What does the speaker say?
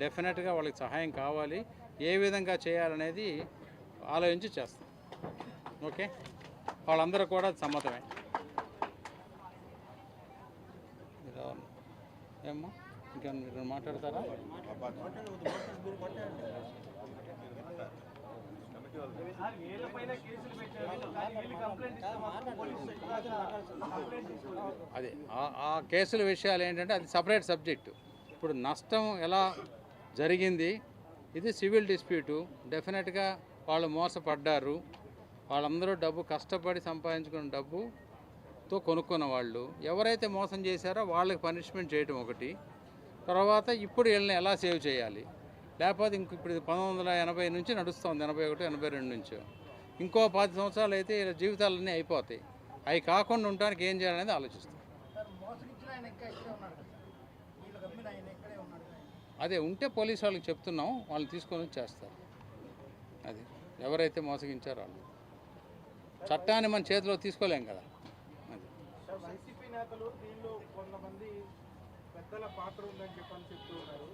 డెఫినెట్గా వాళ్ళకి సహాయం కావాలి. ఏ విధంగా చేయాలనేది ఆలోచించి చేస్తాం. ఓకే? వాళ్ళందరూ కూడా సమ్మతమే. ఇలా ఏమ్మా? ఇంకా మీరు మాట్లాడతారా? అదే ఆ కేసుల విషయాలు ఏంటంటే అది సపరేట్ సబ్జెక్టు. ఇప్పుడు నష్టం ఎలా జరిగింది. ఇది సివిల్ డిస్ప్యూటు. డెఫినెట్గా వాళ్ళు మోసపడ్డారు. వాళ్ళందరూ డబ్బు కష్టపడి సంపాదించుకున్న డబ్బుతో కొనుక్కున్న వాళ్ళు. ఎవరైతే మోసం చేశారో వాళ్ళకి పనిష్మెంట్ చేయటం ఒకటి. తర్వాత ఇప్పుడు వీళ్ళని ఎలా సేవ్ చేయాలి? లేకపోతే ఇంక ఇప్పుడు పంతొమ్మిది వందల ఎనభై నుంచి నడుస్తుంది. ఎనభై ఒకటి ఎనభై రెండు నుంచి. ఇంకో పది సంవత్సరాలు అయితే వీళ్ళ జీవితాలన్నీ అయిపోతాయి. అవి కాకుండా ఉండడానికి ఏం చేయాలనేది ఆలోచిస్తాం. అదే ఉంటే పోలీస్ వాళ్ళకి చెప్తున్నాం వాళ్ళు తీసుకొని చేస్తారు. అది ఎవరైతే మోసగించారో వాళ్ళు. చట్టాన్ని మన చేతిలో తీసుకోలేం కదా. అది. వైసీపీ నేతలు దీనిలో కొంతమంది పెద్దల పాత్ర ఉందని చెప్పని చెప్తూ ఉన్నారు